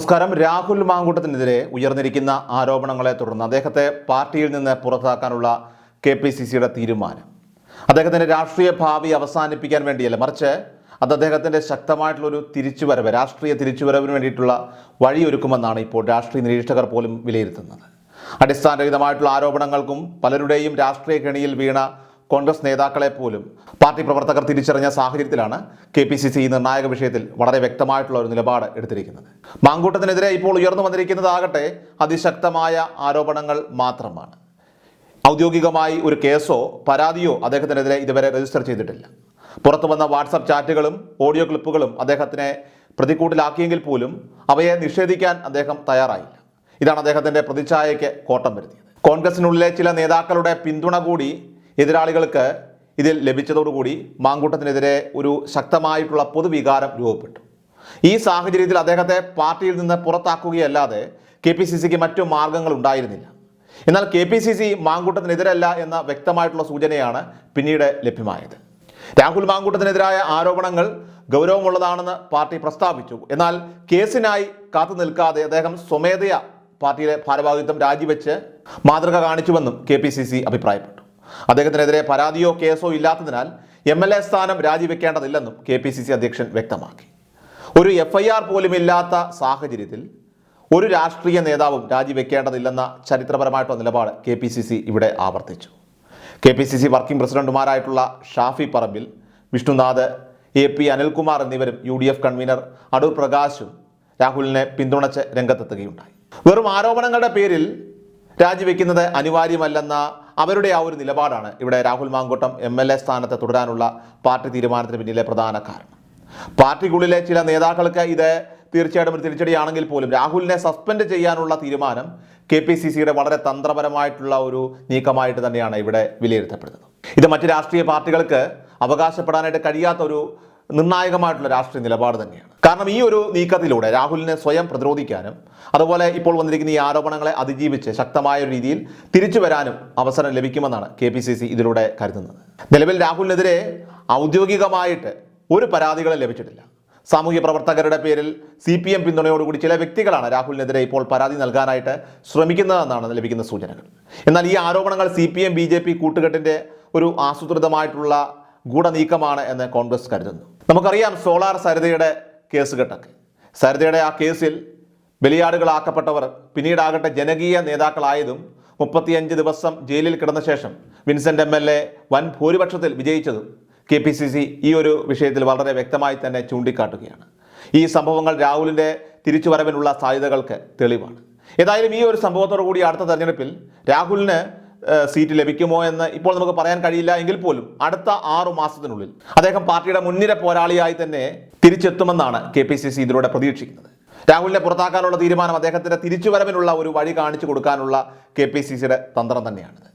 നമസ്കാരം. രാഹുൽ മാങ്കൂട്ടത്തിനെതിരെ ഉയർന്നിരിക്കുന്ന ആരോപണങ്ങളെ തുടർന്ന് അദ്ദേഹത്തെ പാർട്ടിയിൽ നിന്ന് പുറത്താക്കാനുള്ള കെ പി സി സിയുടെ തീരുമാനം. അദ്ദേഹത്തിന്റെ രാഷ്ട്രീയ ഭാവി അവസാനിപ്പിക്കാൻ വേണ്ടിയല്ല മറിച്ച് അത് അദ്ദേഹത്തിന്റെ ശക്തമായിട്ടുള്ളൊരു തിരിച്ചുവരവ് രാഷ്ട്രീയ തിരിച്ചുവരവിന് വേണ്ടിയിട്ടുള്ള വഴിയൊരുക്കുമെന്നാണ് ഇപ്പോൾ രാഷ്ട്രീയ നിരീക്ഷകർ പോലും വിലയിരുത്തുന്നത്. അടിസ്ഥാനരഹിതമായിട്ടുള്ള ആരോപണങ്ങൾക്കും പലരുടെയും രാഷ്ട്രീയ കെണിയിൽ വീണ കോൺഗ്രസ് നേതാക്കളെ പോലും പാർട്ടി പ്രവർത്തകർ തിരിച്ചറിഞ്ഞ സാഹചര്യത്തിലാണ് കെ പി സി സി നിർണായക വിഷയത്തിൽ വളരെ വ്യക്തമായിട്ടുള്ള ഒരു നിലപാട് എടുത്തിരിക്കുന്നത്. മാങ്കൂട്ടത്തിനെതിരെ ഇപ്പോൾ ഉയർന്നു വന്നിരിക്കുന്നതാകട്ടെ അതിശക്തമായ ആരോപണങ്ങൾ മാത്രമാണ്. ഔദ്യോഗികമായി ഒരു കേസോ പരാതിയോ അദ്ദേഹത്തിനെതിരെ ഇതുവരെ രജിസ്റ്റർ ചെയ്തിട്ടില്ല. പുറത്തു വന്ന വാട്സപ്പ് ചാറ്റുകളും ഓഡിയോ ക്ലിപ്പുകളും അദ്ദേഹത്തിനെ പ്രതിക്കൂട്ടിലാക്കിയെങ്കിൽ പോലും അവയെ നിഷേധിക്കാൻ അദ്ദേഹം തയ്യാറായില്ല. ഇതാണ് അദ്ദേഹത്തിന്റെ പ്രതിച്ഛായയ്ക്ക് കോട്ടം വരുത്തിയത്. കോൺഗ്രസിനുള്ളിലെ ചില നേതാക്കളുടെ പിന്തുണ കൂടി എതിരാളികൾക്ക് ഇതിൽ ലഭിച്ചതോടുകൂടി മാങ്കൂട്ടത്തിനെതിരെ ഒരു ശക്തമായിട്ടുള്ള പൊതുവികാരം രൂപപ്പെട്ടു. ഈ സാഹചര്യത്തിൽ അദ്ദേഹത്തെ പാർട്ടിയിൽ നിന്ന് പുറത്താക്കുകയല്ലാതെ കെ പി സി സിക്ക് മറ്റു മാർഗങ്ങൾ ഉണ്ടായിരുന്നില്ല. എന്നാൽ കെ പി സി സി മാങ്കൂട്ടത്തിനെതിരല്ല എന്ന വ്യക്തമായിട്ടുള്ള സൂചനയാണ് പിന്നീട് ലഭ്യമായത്. രാഹുൽ മാങ്കൂട്ടത്തിനെതിരായ ആരോപണങ്ങൾ ഗൗരവമുള്ളതാണെന്ന് പാർട്ടി പ്രസ്താവിച്ചു. എന്നാൽ കേസിനായി കാത്തു നിൽക്കാതെ അദ്ദേഹം സ്വമേധയ പാർട്ടിയിലെ ഭാരവാഹിത്വം രാജിവെച്ച് മാതൃക കാണിച്ചുവെന്നും കെ അഭിപ്രായപ്പെട്ടു. അദ്ദേഹത്തിനെതിരെ പരാതിയോ കേസോ ഇല്ലാത്തതിനാൽ എം എൽ എ സ്ഥാനം രാജിവെക്കേണ്ടതില്ലെന്നും കെ പി സി സി അധ്യക്ഷൻ വ്യക്തമാക്കി. ഒരു എഫ് ഐ ആർ പോലും ഇല്ലാത്ത സാഹചര്യത്തിൽ ഒരു രാഷ്ട്രീയ നേതാവും രാജിവെക്കേണ്ടതില്ലെന്ന ചരിത്രപരമായിട്ടുള്ള നിലപാട് കെ പി സി സി ഇവിടെ ആവർത്തിച്ചു. K P C C working പ്രസിഡന്റുമാരായിട്ടുള്ള Shafi Parambil Vishnunath A P Anilkumar എന്നിവരും U D F convener Adoor പ്രകാശും രാഹുലിനെ പിന്തുണച്ച് രംഗത്തെത്തുകയുണ്ടായി. വെറും ആരോപണങ്ങളുടെ പേരിൽ രാജിവെക്കുന്നത് അനിവാര്യമല്ലെന്ന അവരുടെ ആ ഒരു നിലപാടാണ് ഇവിടെ Rahul Mankoottam M L A സ്ഥാനത്ത് തുടരാനുള്ള പാർട്ടി തീരുമാനത്തിന് പിന്നിലെ പ്രധാന കാരണം. പാർട്ടിക്കുള്ളിലെ ചില നേതാക്കൾക്ക് ഇത് തീർച്ചയായിട്ടും ഒരു തിരിച്ചടിയാണെങ്കിൽ പോലും രാഹുലിനെ സസ്പെൻഡ് ചെയ്യാനുള്ള തീരുമാനം കെ പി സി സിയുടെ വളരെ തന്ത്രപരമായിട്ടുള്ള ഒരു നീക്കമായിട്ട് തന്നെയാണ് ഇവിടെ വിലയിരുത്തപ്പെടുന്നത്. ഇത് മറ്റ് രാഷ്ട്രീയ പാർട്ടികൾക്ക് അവകാശപ്പെടാനായിട്ട് കഴിയാത്ത ഒരു നിർണായകമായിട്ടുള്ള രാഷ്ട്രീയ നിലപാട് തന്നെയാണ്. കാരണം ഈ ഒരു നീക്കത്തിലൂടെ രാഹുലിനെ സ്വയം പ്രതിരോധിക്കാനും അതുപോലെ ഇപ്പോൾ വന്നിരിക്കുന്ന ഈ ആരോപണങ്ങളെ അതിജീവിച്ച് ശക്തമായ രീതിയിൽ തിരിച്ചു വരാനും അവസരം ലഭിക്കുമെന്നാണ് കെ പി സി സി ഇതിലൂടെ കരുതുന്നത്. നിലവിൽ രാഹുലിനെതിരെ ഔദ്യോഗികമായിട്ട് ഒരു പരാതികളും ലഭിച്ചിട്ടില്ല. സാമൂഹ്യ പ്രവർത്തകരുടെ പേരിൽ സി പി എം പിന്തുണയോടുകൂടി ചില വ്യക്തികളാണ് രാഹുലിനെതിരെ ഇപ്പോൾ പരാതി നൽകാനായിട്ട് ശ്രമിക്കുന്നതെന്നാണ് ലഭിക്കുന്ന സൂചനകൾ. എന്നാൽ ഈ ആരോപണങ്ങൾ C P M B J P കൂട്ടുകെട്ടിന്റെ ഒരു ആസൂത്രിതമായിട്ടുള്ള ഗൂഢനീക്കമാണ് എന്ന് കോൺഗ്രസ് കരുതുന്നു. നമുക്കറിയാം സോളാർ സരിതയുടെ കേസ് കെട്ടൊക്കെ സരിതയുടെ ആ കേസിൽ ബലിയാടുകളാക്കപ്പെട്ടവർ പിന്നീടാകട്ടെ ജനകീയ നേതാക്കളായതും മുപ്പത്തിയഞ്ച് ദിവസം ജയിലിൽ കിടന്ന ശേഷം വിൻസെന്റ് എം എൽ എ വൻ ഭൂരിപക്ഷത്തിൽ വിജയിച്ചതും കെ പി സി സി ഈ ഒരു വിഷയത്തിൽ വളരെ വ്യക്തമായി തന്നെ ചൂണ്ടിക്കാട്ടുകയാണ്. ഈ സംഭവങ്ങൾ രാഹുലിന്റെ തിരിച്ചുവരവിനുള്ള സാധ്യതകൾക്ക് തെളിവാണ്. ഏതായാലും ഈ ഒരു സംഭവത്തോടു കൂടി അടുത്ത തെരഞ്ഞെടുപ്പിൽ രാഹുലിന് സീറ്റ് ലഭിക്കുമോ എന്ന് ഇപ്പോൾ നമുക്ക് പറയാൻ കഴിയില്ല എങ്കിൽ പോലും അടുത്ത ആറു മാസത്തിനുള്ളിൽ അദ്ദേഹം പാർട്ടിയുടെ മുൻനിര പോരാളിയായി തന്നെ തിരിച്ചെത്തുമെന്നാണ് കെ പി സി സി ഇതിലൂടെ പ്രതീക്ഷിക്കുന്നത്. രാഹുലിനെ പുറത്താക്കാനുള്ള തീരുമാനം അദ്ദേഹത്തിന്റെ തിരിച്ചുവരവിനുള്ള ഒരു വഴി കാണിച്ചു കൊടുക്കാനുള്ള കെ പി സി സിയുടെ തന്ത്രം തന്നെയാണിത്.